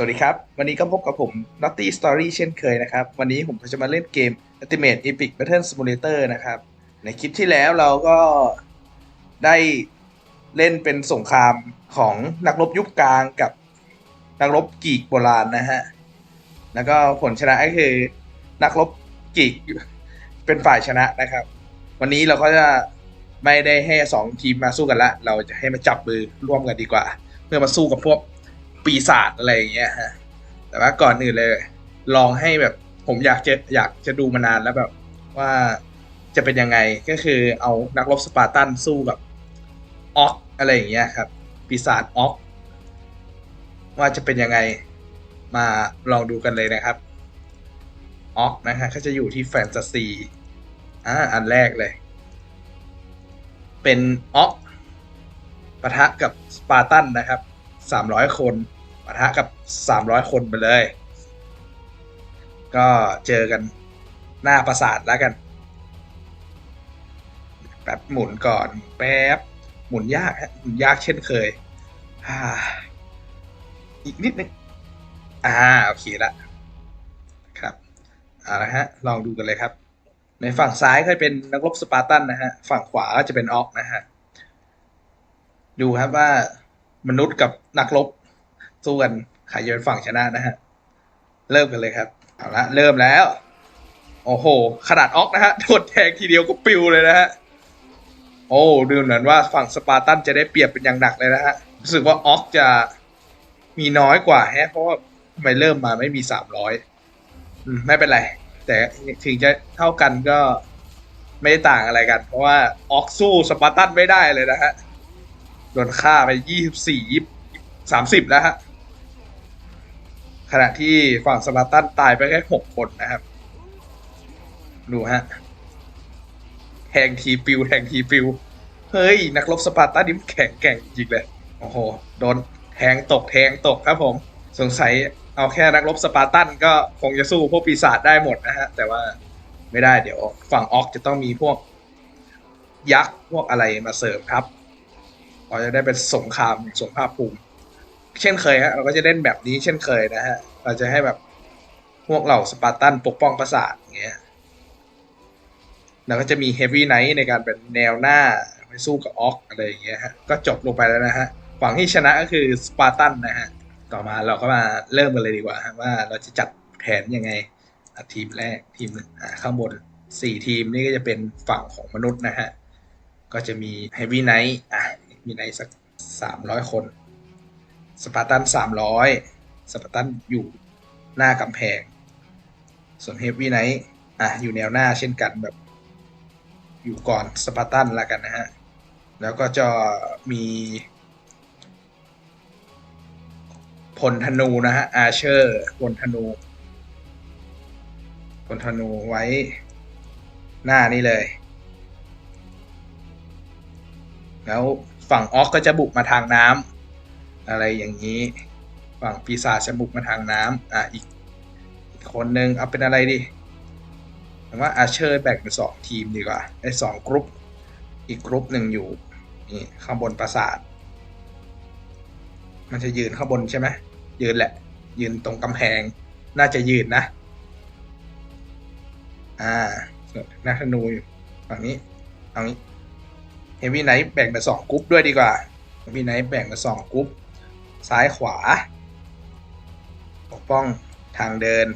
วัสดีครับ วันนี้ก็พบกับผม Naughty Story เช่นเคยนะครับ วันนี้ผมก็จะมาเล่นเกม Ultimate Epic Battle Simulator นะครับ ในคลิปที่แล้วเราก็ได้เล่นเป็นสงครามของนักรบยุคกลางกับนักรบกีกโบราณนะฮะ แล้วก็ผลชนะก็คือนักรบกีกเป็นฝ่ายชนะนะครับ วันนี้เราก็จะไม่ได้ให้สองทีมมาสู้กันละ เราจะให้มาจับมือร่วมกันดีกว่า เพื่อมาสู้กับพวก ปีศาจอะไรอย่างเงี้ยฮะแต่ว่าก่อนอื่นเลย ลองให้แบบผมอยากจะอยากจะดูมานานแล้วแบบว่าจะเป็นยังไงก็คือเอานักรบสปาร์ตันสู้กับออกอะไรอย่างเงี้ยครับ ปีศาจออกว่าจะเป็นยังไงมาลองดูกันเลยนะครับออกนะฮะก็จะอยู่ที่แฟนตาซีอ่าอันแรกเลย เป็นออกปะทะกับสปาร์ตันนะครับ สามร้อยคนปะทะกับสามร้อยคนไปเลย ก็เจอกันหน้าปราสาทแล้วกัน แป๊บหมุนก่อน แป๊บ หมุนยากหมุนยากเช่นเคย อีกนิดนึงอ่าโอเคละครับเอาละฮะ ลองดูกันเลยครับ ในฝั่งซ้ายก็เป็นนักรบสปาร์ตันนะฮะ ฝั่งขวาก็จะเป็นออกนะฮะ ดูครับว่า มนุษย์กับนักรบสู้กันใครจะเป็นฝั่งชนะนะฮะ เริ่มกันเลยครับ เอาละเริ่มแล้ว โอ้โห ขนาดออกนะฮะโดนแทงทีเดียวก็ปิวเลยนะฮะ โอ้ดูเหมือนว่าฝั่งสปาร์ตันจะได้เปรียบเป็นอย่างหนักเลยนะฮะ รู้สึกว่าออกจะมีน้อยกว่าแฮะ เพราะว่าทำไมเริ่มมาไม่มีสามร้อยไม่เป็นไร แต่ถึงจะเท่ากันก็ไม่ได้ต่างอะไรกัน เพราะว่าออกสู้สปาร์ตันไม่ได้เลยนะฮะ โดนฆ่าไปยี่สิบสี่ยี่สามสิบแล้วฮะ ขณะที่ฝั่งสปาร์ตันตายไปแค่หกคนนะครับ ดูฮะแทงทีปิวแทงทีปิว เฮ้ย นักรบสปาร์ตันนี่แข็งแกร่งจริงเลย โอ้โห โดนแทงตกแทงตกครับผม สงสัยเอาแค่นักรบสปาร์ตันก็คงจะสู้พวกปีศาจได้หมดนะฮะ แต่ว่าไม่ได้เดี๋ยวฝั่งออกจะต้องมีพวกยักษ์พวกอะไรมาเสริมครับ เราจะได้เป็นสงครามสงครามภูมิ เช่นเคยฮะเราก็จะเล่นแบบนี้เช่นเคยนะฮะ เราจะให้แบบพวกเหล่าสปาร์ตันปกป้องปราสาทอย่างเงี้ยแล้วก็จะมีเฮฟวี่ไนท์ในการเป็นแนวหน้าไปสู้กับออกอะไรอย่างเงี้ยฮะก็จบลงไปแล้วนะฮะฝั่งที่ชนะก็คือสปาร์ตันนะฮะต่อมาเราก็มาเริ่มกันเลยดีกว่าว่าเราจะจัดแผนยังไงทีมแรกทีมหนึ่งข้างบนสี่ทีมนี่ก็จะเป็นฝั่งของมนุษย์นะฮะ ก็จะมีเฮฟวี่ไนท์อะ มีไนสักสามร้อยคน สปาร์ตันสามร้อยสปาร์ตันอยู่หน้ากำแพง ส่วนเฮฟวี่ไนท์อะอยู่แนวหน้าเช่นกันแบบ อยู่ก่อนสปาร์ตันละกันนะฮะ แล้วก็จะมีพลธนูนะฮะ อาเชอร์พลธนูพลธนูไว้หน้านี่เลย แล้ว ฝั่งออกก็จะบุกมาทางน้ำอะไรอย่างนี้ ฝั่งปีศาจจะบุกมาทางน้ำอะอีกอีกคนนึงเอาเป็นอะไรดีผมว่าอาเชอร์แบ่งเป็นสองทีมดีกว่าไอ้สองกรุ๊ปอีกกรุ๊ปหนึ่งอยู่นี่ข้างบนปราสาท มันจะยืนข้างบนใช่ไหมยืนแหละ ยืนตรงกำแพง น่าจะยืนนะ อ่านนักธนูอยู่ฝั่งนี้เอางี้ เฮฟวี่ไนท์แบ่งเป็นสองกรุ๊ปด้วยดีกว่าเฮฟวี่ไนท์แบ่งเป็นสองกรุ๊ปซ้ายขวา ปกป้องทางเดิน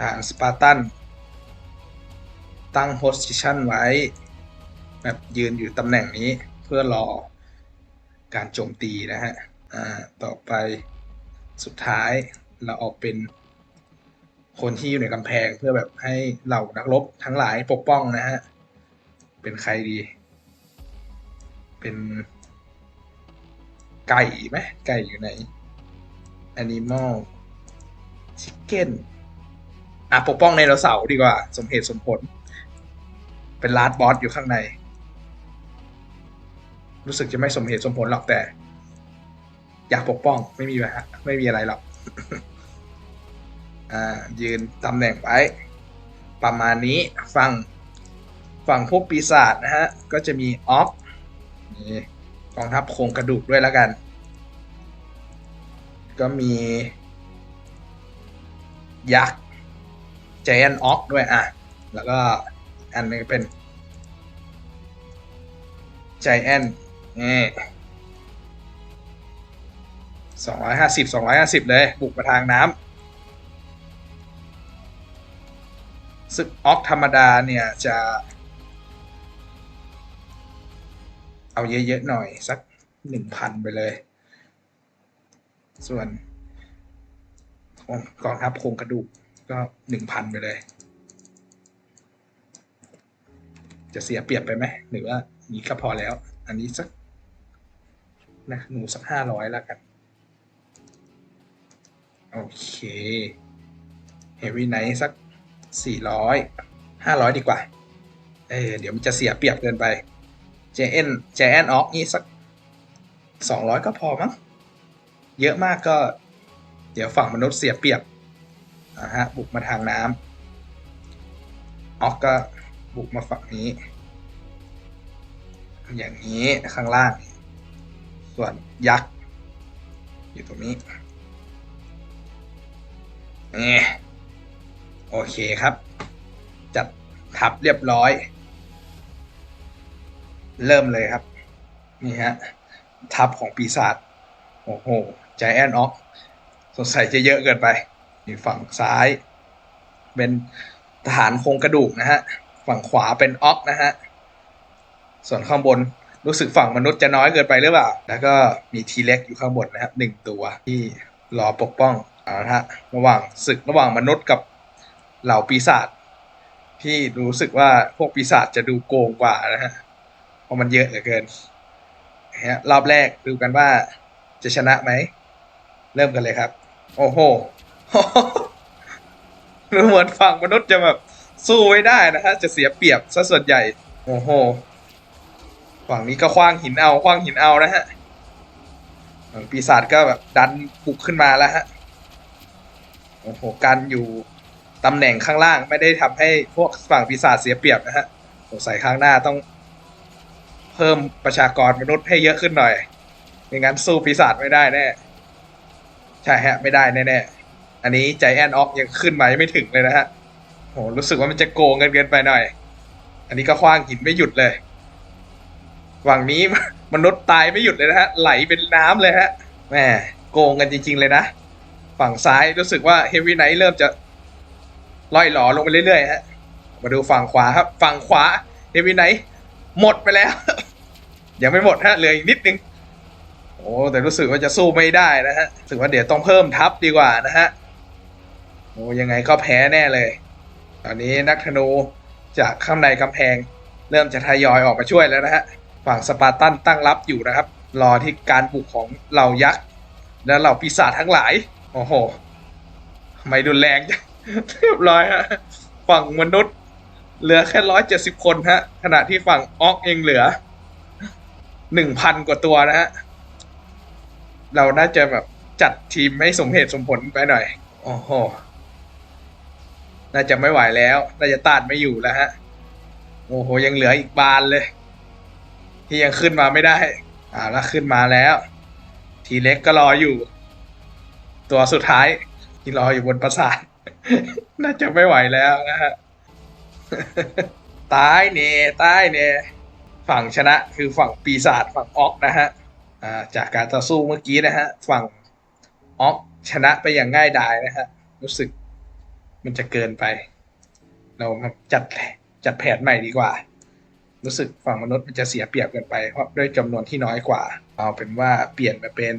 ทางสปาร์ตัน ตั้งโพส i ชันไว้ แบบยืนอยู่ตำแหน่งนี้เพื่อรอการโจมตีนะฮะ อ่า ต่อไปสุดท้ายเราออกเป็นคนที่อยู่ในกำแพงเพื่อแบบให้เหล่านักรบทั้งหลายปกป้องนะฮะ เป็นใครดี เป็น ไก่ไหมไก่อยู่ไหน Animal Chicken อะปกป้องในเราเสาดีกว่า สมเหตุสมผล เป็นลาดบอสอยู่ข้างใน รู้สึกจะไม่สมเหตุสมผลหรอกแต่ อยากปกป้องไม่มีอะไรไม่มีอะไรหรอกอ่ายืนตำแหน่งไว้ ประมาณนี้ฟัง ฝั่งพวกปีศาจนะฮะ ก็จะมีออฟนี่กองทัพโครงกระดูกด้วยแล้วกัน ก็มี ยักษ์ Giant Ox ด้วยอะ แล้วก็อันนึงเป็น Giant นี่สองร้อยห้าสิบสองร้อยห้าสิบเลย บุกมาทางน้ำซึ่งออกธรรมดาเนี่ยจะ เอาเยอะๆหน่อยสักหนึ่งพันไปเลย ส่วนกองทัพโครงกระดูกก็หนึ่งพันไปเลย จะเสียเปรียบไปไหมหรือว่านี้ก็พอแล้ว อันนี้สักนะหนูสักห้าร้อยแล้วกัน โอเคเฮฟวี่ไนท์สักสี่ร้อยห้าร้อยดีกว่า เออเดี๋ยวมันจะเสียเปรียบเกินไป เจเอ็นเจแอนออกนี่สักสองร้อยก็พอมั้ง เยอะมากก็ เดี๋ยวฝั่งมนุษย์เสียเปรียบอ่าฮะ บุกมาทางน้ำออกก็บุกมาฝั่งนี้ อย่างนี้ข้างล่าง ส่วนยักษ์ อยู่ตรงนี้นี่โอเคครับ จัดทับเรียบร้อย เริ่มเลยครับ นี่ฮะ ทับของปีศาจโอ้โหใจแอนออกสงสัยจะเยอะเกินไปนี่ฝั่งซ้าย เป็นทหารโครงกระดูกนะฮะ ฝั่งขวาเป็นออกนะฮะ ส่วนข้างบนรู้สึกฝั่งมนุษย์จะน้อยเกินไปหรือเปล่า แล้วก็มีทีเล็กอยู่ข้างบนนะครับหนึ่งตัวที่รอปกป้องเอาละฮะระหว่างศึกระหว่างมนุษย์กับเหล่าปีศาจที่รู้สึกว่าพวกปีศาจจะดูโกงกว่านะฮะ เพราะมันเยอะเหลือเกินฮะรอบแรกดูกันว่าจะชนะไหม เริ่มกันเลยครับ โอ้โหดูเหมือนฝั่งมนุษย์จะแบบสู้ไม่ได้นะฮะจะเสียเปรียบซะส่วนใหญ่ โอ้โห ฝั่งนี้ก็คว้างหินเอาคว้างหินเอานะฮะฝั่งปีศาจก็แบบดันบุกขึ้นมาแล้วฮะ โอ้โห การอยู่ตำแหน่งข้างล่างไม่ได้ทำให้พวกฝั่งปีศาจเสียเปรียบนะฮะสงสัยข้างหน้าต้อง เพิ่มประชากรมนุษย์ให้เยอะขึ้นหน่อยไม่งั้นสู้ปีศาจไม่ได้แน่ใช่ฮะ ไม่ได้แน่ๆอันนี้ใจแอนออกยังขึ้นมายังไม่ถึงเลยนะฮะโหรู้สึกว่ามันจะโกงกันเกินไปหน่อย อันนี้ก็คว้างหินไม่หยุดเลยฝั่งนี้มนุษย์ตายไม่หยุดเลยนะฮะ ไหลเป็นน้ำเลยฮะแหมโกงกันจริง ๆ เลยนะ ฝั่งซ้ายรู้สึกว่าเฮฟวี่ไนท์เริ่มจะล่อยหลอลงไปเรื่อยๆฮะ มาดูฝั่งขวาครับ ฝั่งขวาเฮฟวี่ไนท์หมดไปแล้ว ยังไม่หมดฮะเหลืออีกนิดนึงโอ้แต่รู้สึกว่าจะสู้ไม่ได้นะฮะรู้สึกว่าเดี๋ยวต้องเพิ่มทัพดีกว่านะฮะโอ้ยังไงก็แพ้แน่เลย ตอนนี้นักธนูจากข้างในกำแพง เริ่มจะทยอยออกมาช่วยแล้วนะฮะฝั่งสปาร์ตันตั้งรับอยู่นะครับ รอที่การบุกของเหล่ายักษ์และเหล่าปีศาจทั้งหลายโอ้โหไม่ดุนแรงจังเรียบร้อยฮะฝั่งมนุษย์เหลือแค่ร้อยเจ็ดสิบคนฮะขณะที่ฝั่งออกเองเหลือ หนึ่งพันกว่าตัวนะฮะ เราน่าจะแบบจัดทีมให้สมเหตุสมผลไปหน่อย โอ้โห น่าจะไม่ไหวแล้ว น่าจะต้านไม่อยู่แล้วฮะ โอ้โห ยังเหลืออีกบานเลย ที่ยังขึ้นมาไม่ได้อ่าแล้วขึ้นมาแล้ว ทีเล็กก็รออยู่ ตัวสุดท้าย ที่รออยู่บนปราสาท น่าจะไม่ไหวแล้วนะฮะ ตายเน่ตายเน่ ฝั่งชนะคือฝั่งปีศาจฝั่งออกนะฮะจากการต่อสู้เมื่อกี้นะฮะฝั่งออกชนะไปอย่างง่ายดายนะฮะรู้สึกมันจะเกินไป เราจัดจัดแผนใหม่ดีกว่า รู้สึกฝั่งมนุษย์มันจะเสียเปรียบเกินไปเพราะด้วยจำนวนที่น้อยกว่า เอาเป็นว่าเปลี่ยนมาเป็น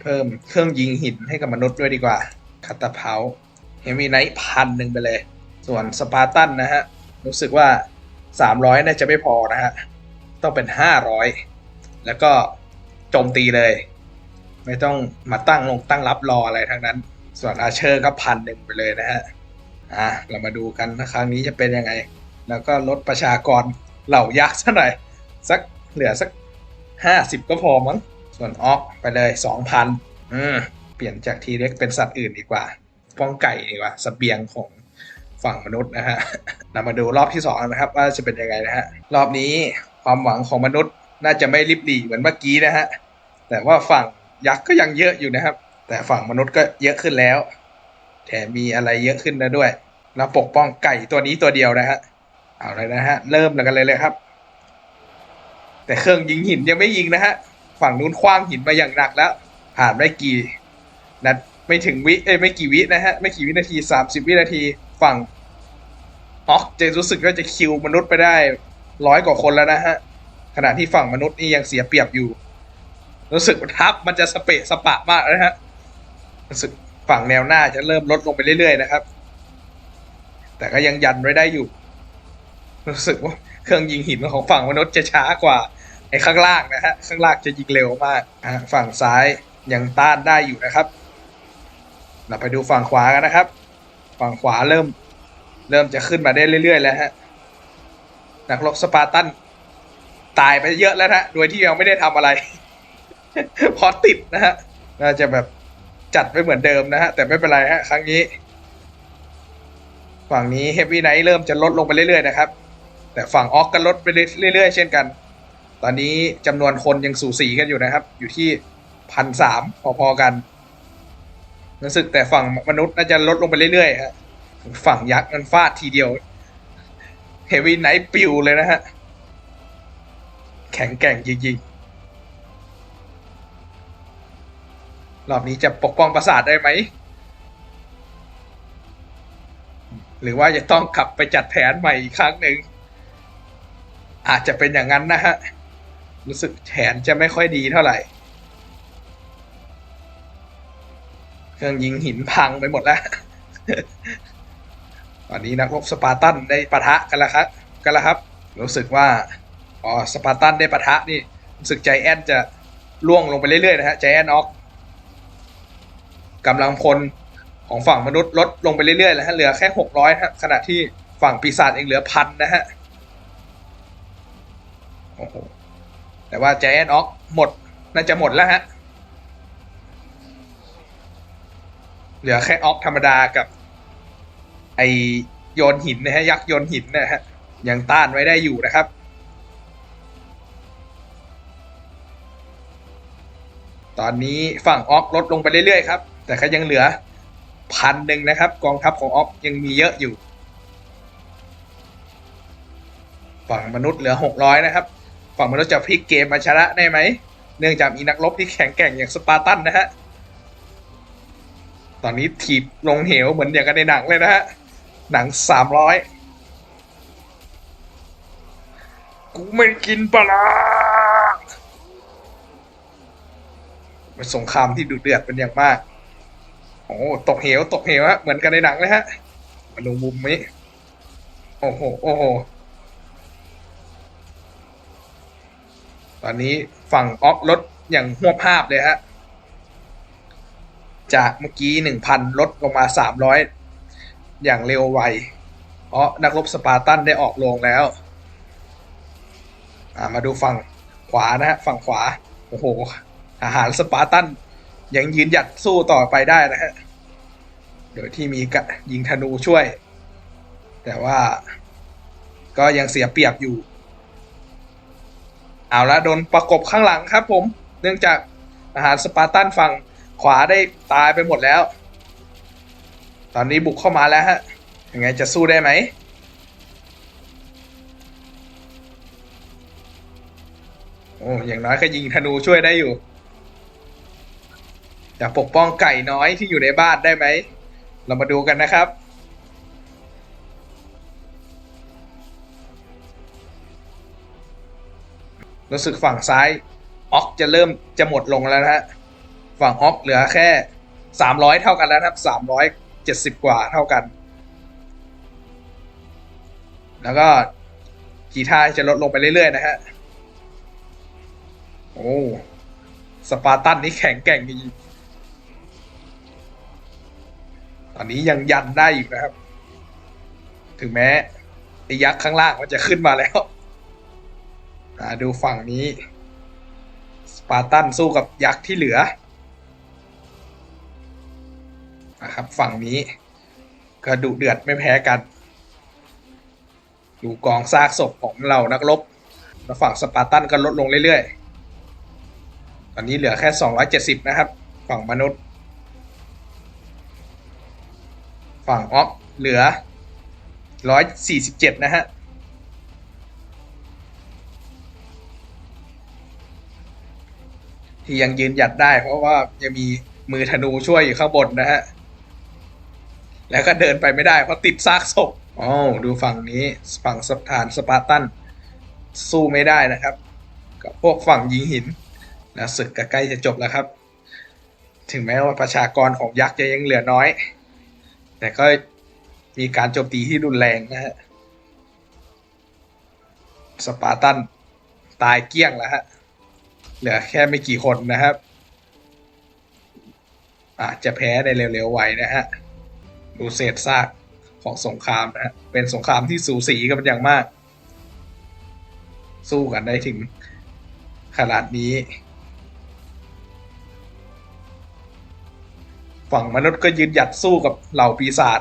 เพิ่มเครื่องยิงหินให้กับมนุษย์ด้วยดีกว่าคาตาเพาเฮมีไนท์พันหนึ่งไปเลย ส่วนสปาร์ตันนะฮะ รู้สึกว่าสามร้อยน่าจะไม่พอนะฮะ ต้องเป็นห้าร้อยแล้วก็โจมตีเลย ไม่ต้องมาตั้งลงตั้งรับรออะไรทั้งนั้น ส่วนอาเชอร์ก็พันหนึ่งไปเลยนะฮะอะเรามาดูกันนะครั้งนี้จะเป็นยังไง แล้วก็ลดประชากรเหล่ายักษ์ซะหน่อยสักเหลือสักห้าสิบก็พอมั้งส่วนออกไปเลยสองพันอืมเปลี่ยนจากทีเล็กเป็นสัตว์อื่นดีกว่า ป้องไก่ดีกว่าสเบียงของฝั่งมนุษย์นะฮะเรามาดูรอบที่สองนะครับ ว่าจะเป็นยังไงนะฮะรอบนี้ ความหวังของมนุษย์น่าจะไม่ริบหรี่เหมือนเมื่อกี้นะฮะ แต่ว่าฝั่งยักษ์ก็ยังเยอะอยู่นะครับ แต่ฝั่งมนุษย์ก็เยอะขึ้นแล้ว แถมมีอะไรเยอะขึ้นแล้วด้วยแล้วปกป้องไก่ตัวนี้ตัวเดียวนะฮะ เอาเลยนะฮะ เริ่มแล้วกันเลยเลยครับ แต่เครื่องยิงหินยังไม่ยิงนะฮะ ฝั่งนู้นคว้างหินมาอย่างหนักแล้ว ผ่านไม่กี่นัดไม่ถึงวิ เอ้ยไม่กี่วินะฮะ ไม่กี่วินาทีสามสิบวินาที ฝั่งออกจะรู้สึกว่าจะคิวมนุษย์ไปได้ ร้อยกว่าคนแล้วนะฮะ ขณะที่ฝั่งมนุษย์นี่ยังเสียเปรียบอยู่ รู้สึกว่าทับมันจะสเปะสปะมากนะฮะ รู้สึกฝั่งแนวหน้าจะเริ่มลดลงไปเรื่อยๆนะครับ แต่ก็ยังยันไว้ได้อยู่ รู้สึกว่าเครื่องยิงหินของฝั่งมนุษย์จะช้ากว่าไอ้ข้างล่างนะฮะ ข้างล่างจะยิงเร็วมากฝั่งซ้ายยังต้านได้อยู่นะครับ เราไปดูฝั่งขวากันนะครับ ฝั่งขวาเริ่ม เริ่มจะขึ้นมาได้เรื่อยๆแล้วฮะ นักรบสปาร์ตัน ตายไปเยอะแล้วนะโดยที่ยังไม่ได้ทำอะไร พอติดนะฮะ น่าจะแบบจัดไปเหมือนเดิมนะฮะ แต่ไม่เป็นไรฮะ ครั้งนี้ ฝั่งนี้เฮฟวี่ไนท์เริ่มจะลดลงไปเรื่อยๆนะครับ แต่ฝั่งออกก็ลดไปเรื่อยๆ เช่นกัน ตอนนี้จำนวนคนยังสูสีกันอยู่นะครับ อยู่ที่พันสามพอๆกันรู้สึกแต่ฝั่งมนุษย์น่าจะลดลงไปเรื่อยๆฮะฝั่งยักษ์มันฟาดทีเดียว เฮฟวี่ไนท์ปิวเลยนะฮะ แข็งแกร่งจริงๆรอบนี้จะปกป้องปราสาทได้ไหม หรือว่าจะต้องกลับไปจัดแผนใหม่อีกครั้งหนึ่ง อาจจะเป็นอย่างนั้นนะฮะ รู้สึกแผนจะไม่ค่อยดีเท่าไหร่ เครื่องยิงหินพังไปหมดแล้ว ตอนนี้นักรบสปาร์ตันได้ปะทะกันแล้วครับกันแล้วครับ รู้สึกว่าอ๋อสปาร์ตันได้ปะทะนี่รู้สึกใจแอนจะล่วงลงไปเรื่อยๆนะฮะใจแอนออกกำลังพลของฝั่งมนุษย์ลดลงไปเรื่อยๆแล้วฮะเหลือแค่หกร้อยฮะขณะที่ฝั่งปีศาจเองเหลือพันนะฮะโอ้โหแต่ว่าใจแอนออกหมดน่าจะหมดแล้วฮะเหลือแค่ออกธรรมดากับ ไอโยนหินนะฮะยักษ์โยนหินนะฮะยังต้านไว้ได้อยู่นะครับตอนนี้ฝั่งออกลดลงไปเรื่อยๆครับ แต่ก็ยังเหลือพันหนึ่งนะครับ กองทัพของออกยังมีเยอะอยู่ ฝั่งมนุษย์เหลือหกร้อยนะครับ ฝั่งมนุษย์จะพลิกเกมมาชนะได้ไหม เนื่องจากมีนักรบที่แข็งแกร่งอย่างสปาร์ตันนะฮะ ตอนนี้ถีบลงเหวเหมือนอย่างกันในหนังเลยนะฮะ หนังสามร้อยกูไม่กินปลาร้าเป็นสงครามที่ดุเดือดเป็นอย่างมาก โอ้ตกเหวตกเหวฮะเหมือนกันในหนังเลยฮะมาดูมุมนี้ โอ้โห โอ้โห ตอนนี้ฝั่งออกลดอย่างหัวภาพเลยฮะ จากเมื่อกี้หนึ่งพันลดลงมาสามร้อย อย่างเร็วไว เพราะนักรบสปาร์ตันได้ออกโรงแล้วมาดูฝั่งขวานะฮะฝั่งขวา โอ้โหทหารสปาร์ตันยังยืนหยัดสู้ต่อไปได้นะฮะ โดยที่มีกะยิงธนูช่วย แต่ว่าก็ยังเสียเปรียบอยู่ เอาละโดนประกบข้างหลังครับผม เนื่องจากทหารสปาร์ตันฝั่งขวาได้ตายไปหมดแล้ว ตอนนี้บุกเข้ามาแล้วฮะ ยังไงจะสู้ได้ไหม โอ้อย่างน้อยก็ยิงธนูช่วยได้อยู่ จะปกป้องไก่น้อยที่อยู่ในบ้านได้ไหม เรามาดูกันนะครับรู้สึกฝั่งซ้ายออกจะเริ่มจะหมดลงแล้วนะฮะ ฝั่งออกเหลือแค่สามร้อยเท่ากันแล้วนะครับสามร้อย เจ็ดสิบกว่าเท่ากัน แล้วก็กีท่าจะลดลงไปเรื่อยๆนะฮะ โอ้สปาร์ตันนี่แข็งแกร่งจริงตอนนี้ยังยันได้อยู่นะครับ ถึงแม้ไอ้ยักษ์ข้างล่างมันจะขึ้นมาแล้วดูฝั่งนี้ สปาร์ตันสู้กับยักษ์ที่เหลือ นะครับ ฝั่งนี้ก็ดุเดือดไม่แพ้กัน ดูกองซากศพของเรานักรบแล้วฝั่งสปาร์ตันก็ลดลงเรื่อยๆ ตอนนี้เหลือแค่ 270 นะครับ ฝั่งมนุษย์ ฝั่งออกเหลือร้อยสี่สิบเจ็ดนะฮะที่ยังยืนหยัดได้เพราะว่ายังมีมือธนูช่วยอยู่ข้างบนนะฮะ แล้วก็เดินไปไม่ได้เพราะติดซากศพอ๋อดูฝั่งนี้ฝั่งสถานสปาร์ตัน สู้ไม่ได้นะครับ กับพวกฝั่งยิงหิน แล้วศึกก็ใกล้จะจบแล้วครับ ถึงแม้ว่าประชากรของยักษ์จะยังเหลือน้อย แต่ก็มีการโจมตีที่รุนแรงนะฮะสปาร์ตันตายเกลี้ยงแล้วฮะเหลือแค่ไม่กี่คนนะครับอาจจะแพ้ในเร็วๆไวนะฮะ ดูเศษซากของสงครามนะเป็นสงครามที่สูสีกันเป็นอย่างมาก สู้กันได้ถึงขนาดนี้ ฝั่งมนุษย์ก็ยืนหยัดสู้กับเหล่าปีศาจ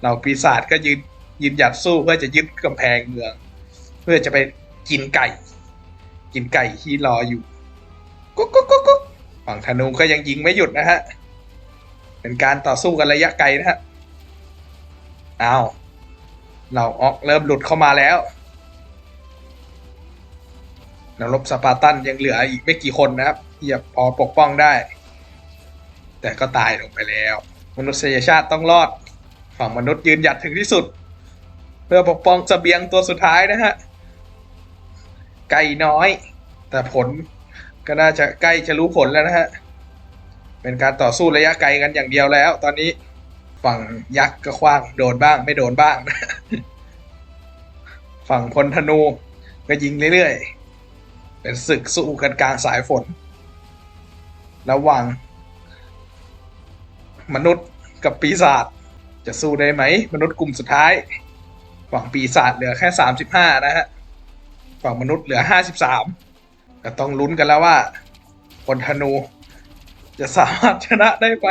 เหล่าปีศาจก็ยืนยืนหยัดสู้เพื่อจะยึดกำแพงเมือง เพื่อจะไปกินไก่ กินไก่ที่รออยู่ก๊กกุ๊กกุ๊กกุ๊กฝั่งธนูก็ยังยิงไม่หยุดนะฮะ เป็นการต่อสู้กันระยะไกลนะฮะ อ้าวเราออกเริ่มหลุดเข้ามาแล้วนักรบสปาร์ตันยังเหลืออีกไม่กี่คนนะครับที่จะพอปกป้องได้ แต่ก็ตายลงไปแล้ว มนุษยชาติต้องรอด ฝั่งมนุษย์ยืนหยัดถึงที่สุด เพื่อปกป้องเสบียงตัวสุดท้ายนะฮะไก่น้อย แต่ผลก็น่าจะใกล้จะรู้ผลแล้วนะฮะเป็นการต่อสู้ระยะไกลกันอย่างเดียวแล้ว ตอนนี้ ฝั่งยักษ์ก็คว้างโดนบ้าง ไม่โดนบ้าง ฝั่งพลธนูก็ยิงเรื่อยๆ เป็นศึกสู้กันกลางสายฝน ระหว่าง มนุษย์กับปีศาจจะสู้ได้ไหม มนุษย์กลุ่มสุดท้าย ฝั่งปีศาจเหลือแค่สามสิบห้านะฮะ ฝั่งมนุษย์เหลือห้าสิบสามก็ต้องลุ้นกันแล้วว่าพลธนู จะสามารถชนะได้ไหม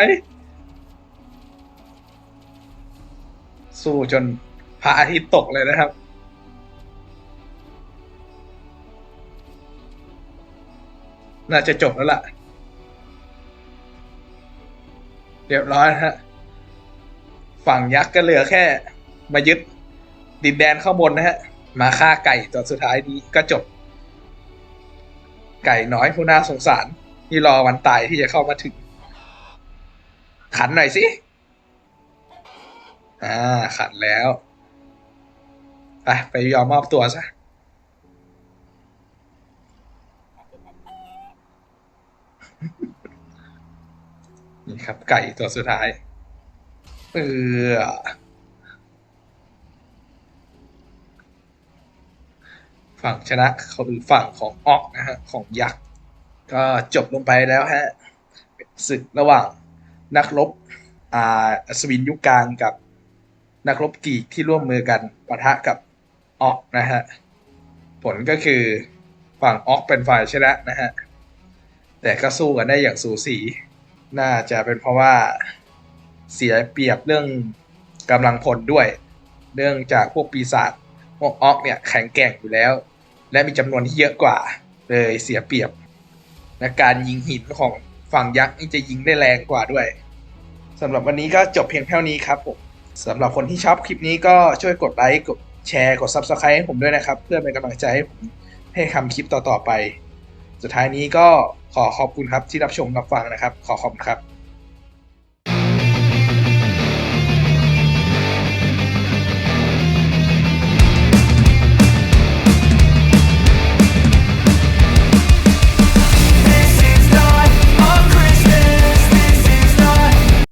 สู้จนพระอาทิตย์ตกเลยนะครับ น่าจะจบแล้วล่ะ เรียบร้อยฮะ ฝั่งยักษ์ก็เหลือแค่ มายึดดินแดนข้างบนนะฮะ มาฆ่าไก่ตัวสุดท้ายนี้ก็จบ ไก่น้อยผู้น่าสงสาร ที่รอวันตายที่จะเข้ามาถึง ขันหน่อยสิ อ่า ขันแล้วไปไปยอมมอบตัวซะนี่ครับ ไก่ตัวสุดท้ายเออฝั่งชนะเขาคือฝั่งของออกนะฮะของยักษ์ก็จบลงไปแล้วฮะศึกระหว่างนักรบอ่าอัศวินยุคกลางกับ นักรบกีกที่ร่วมมือกันปะทะกับออกนะฮะ ผลก็คือฝั่งออกเป็นฝ่ายชนะนะฮะ แต่ก็สู้กันได้อย่างสูสี น่าจะเป็นเพราะว่าเสียเปรียบเรื่องกำลังพลด้วยเรื่องจากพวกปีศาจพวกออกเนี่ยแข็งแกร่งอยู่แล้ว และมีจำนวนที่เยอะกว่า เลยเสียเปรียบ และการยิงหินของฝั่งยักษ์นี่จะยิงได้แรงกว่าด้วยสำหรับวันนี้ก็จบเพียงเท่านี้ครับผม สำหรับคนที่ชอบคลิปนี้ก็ช่วยกดไลค์กดแชร์กด Subscribe ให้ผมด้วยนะครับ เพื่อเป็นกำลังใจให้ผมให้ทำคลิปต่อๆไป สุดท้ายนี้ก็ขอขอบคุณครับที่รับชมรับฟังนะครับ ขอขอบคุณครับ